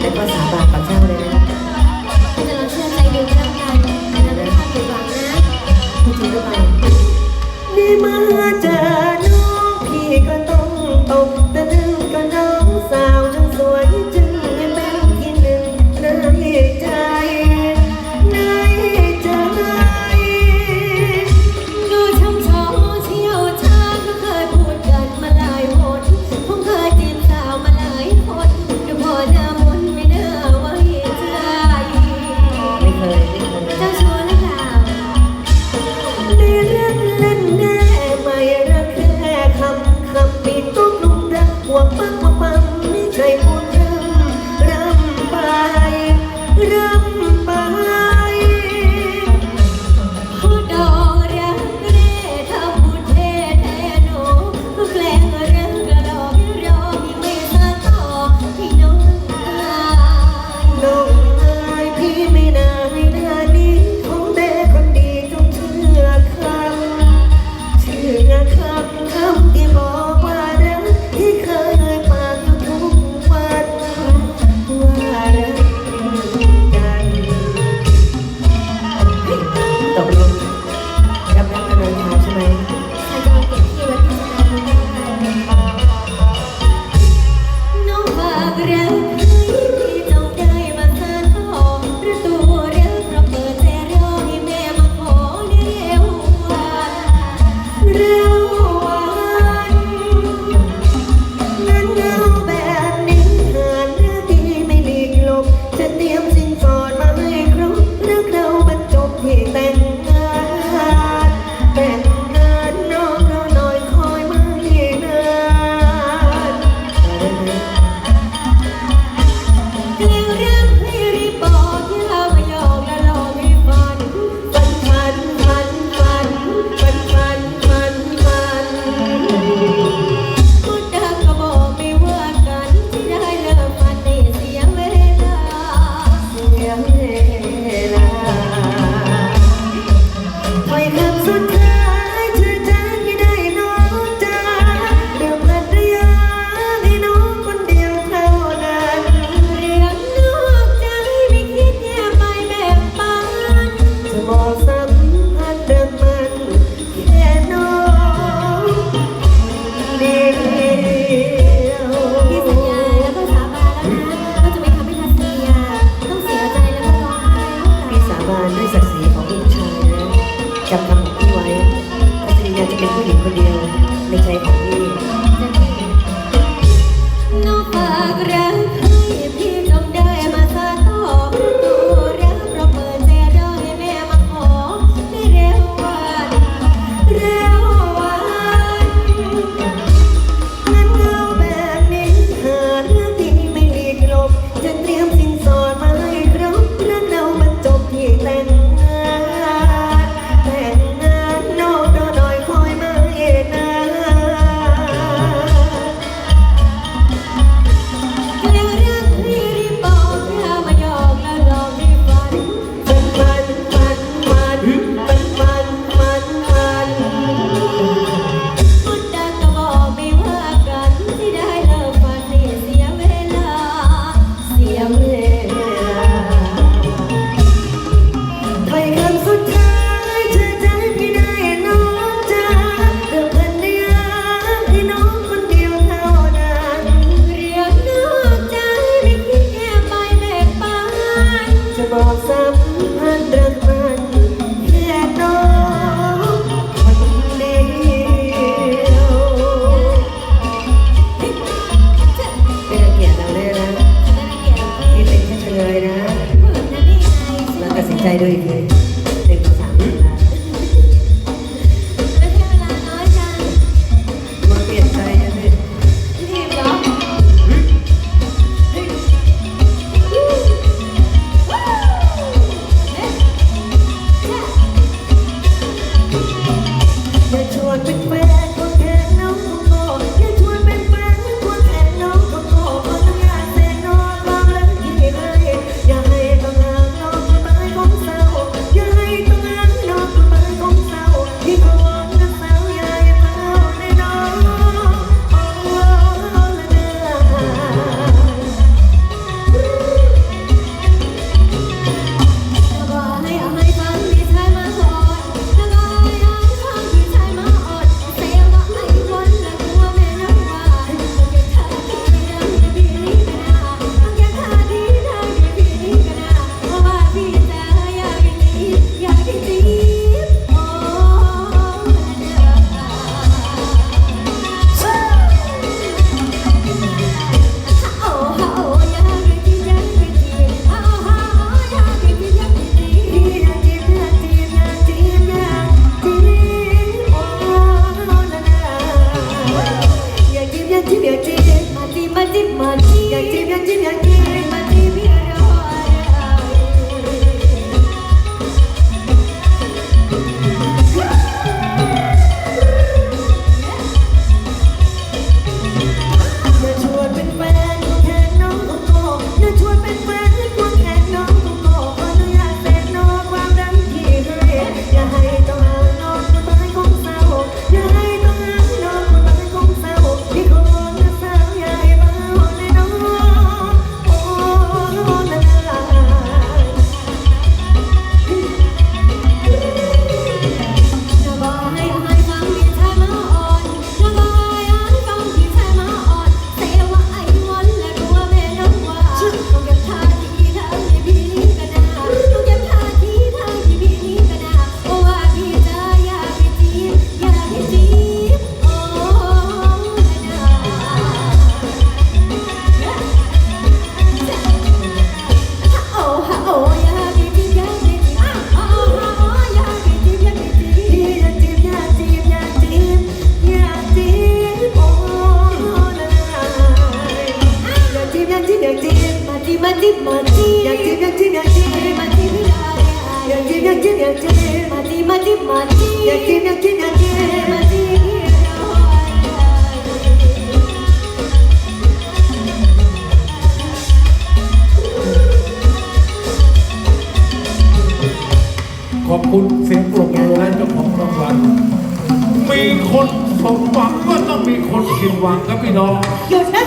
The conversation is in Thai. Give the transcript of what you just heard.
ได้吧าษาบ้าด้วยศักดิ์ศรีของลูกชายนะจำคำของพี่ไว้พัชริยาจะเป็นผู้หญิงคนเดียวในใจของพี่ กจีบอยากจีบอยากจีบมาจีมาจีมาจีอยากจีบอยากจีบอยากจีบมาจีขอบคุณเสียงปรบมือและเจ้าของรางวัลมีคนสมหวังก็ต้องมีคนผิดหวังครับพี่น้องหยุดนะ